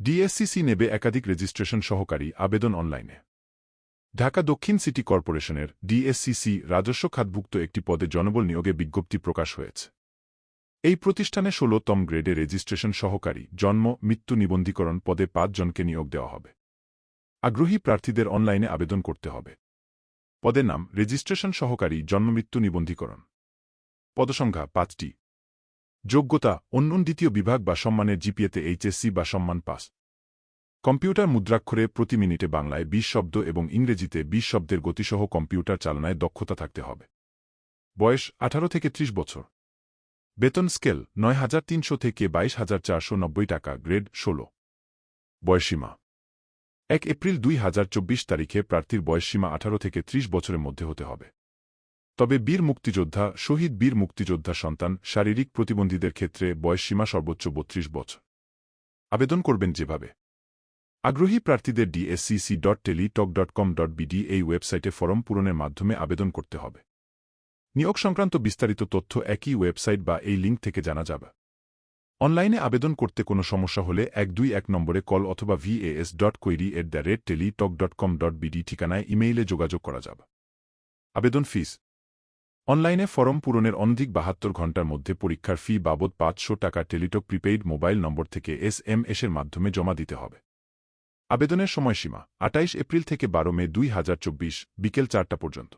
DSCC নেবে একাধিক registration সহকারী আবেদন অনলাইনে। ঢাকা দক্ষিণ সিটি কর্পোরেশনের ডিএসসিসি রাজস্ব খাতভুক্ত একটি পদে জনবল নিয়োগে বিজ্ঞপ্তি প্রকাশ হয়েছে। এই প্রতিষ্ঠানে ষোলতম গ্রেডে রেজিস্ট্রেশন সহকারী জন্ম, মৃত্যু নিবন্ধীকরণ পদে পাঁচ জনকে নিয়োগ দেওয়া হবে। আগ্রহী প্রার্থীদের অনলাইনে আবেদন করতে হবে। পদের নাম, রেজিস্ট্রেশন সহকারী জন্মমৃত্যু নিবন্ধীকরণ। পদসংখ্যা পাঁচটি। যোগ্যতা অন্য দ্বিতীয় বিভাগ বা সম্মানের জিপিএতে এইচএসসি বা সম্মান পাস। কম্পিউটার মুদ্রাক্ষরে প্রতি মিনিটে বাংলায় বিশ শব্দ এবং ইংরেজিতে বিশ শব্দের গতিসহ কম্পিউটার চালনায় দক্ষতা থাকতে হবে। বয়স আঠারো থেকে ত্রিশ বছর। বেতন স্কেল, নয় হাজার তিনশো থেকে বাইশ হাজার চারশো নব্বই টাকা, গ্রেড ষোলো। বয়সীমা এক এপ্রিল দুই হাজার চব্বিশ তারিখে প্রার্থীর বয়সসীমা আঠারো থেকে ত্রিশ বছরের মধ্যে হতে হবে। তবে বীর মুক্তিযোদ্ধা, শহীদ বীর মুক্তিযোদ্ধা সন্তান শারীরিক প্রতিবন্ধীদের ক্ষেত্রে বয়সসীমা সর্বোচ্চ বত্রিশ বছর। আবেদন করবেন যেভাবে। আগ্রহী প্রার্থীদের DSCC dot Teletalk dot com dot BD এই ওয়েবসাইটে ফরম পূরণের মাধ্যমে আবেদন করতে হবে। নিয়োগ সংক্রান্ত বিস্তারিত তথ্য একই ওয়েবসাইট বা এই লিঙ্ক থেকে জানা যাবে। অনলাইনে আবেদন করতে কোনো সমস্যা হলে এক দুই এক নম্বরে কল অথবা VAS dot query at the rate Teletalk dot com dot BD ঠিকানায় ইমেইলে যোগাযোগ করা যাবে। আবেদন ফিস। অনলাইনে ফরম পূরণের অনধিক বাহাত্তর ঘণ্টার মধ্যে পরীক্ষার ফি বাবদ পাঁচশো টাকা টেলিটক প্রিপেইড মোবাইল নম্বর থেকে এস এর মাধ্যমে জমা দিতে হবে। আবেদনের সময়সীমা আটাইশ এপ্রিল থেকে বারো মে দুই হাজার চব্বিশ, বিকেল চারটা পর্যন্ত।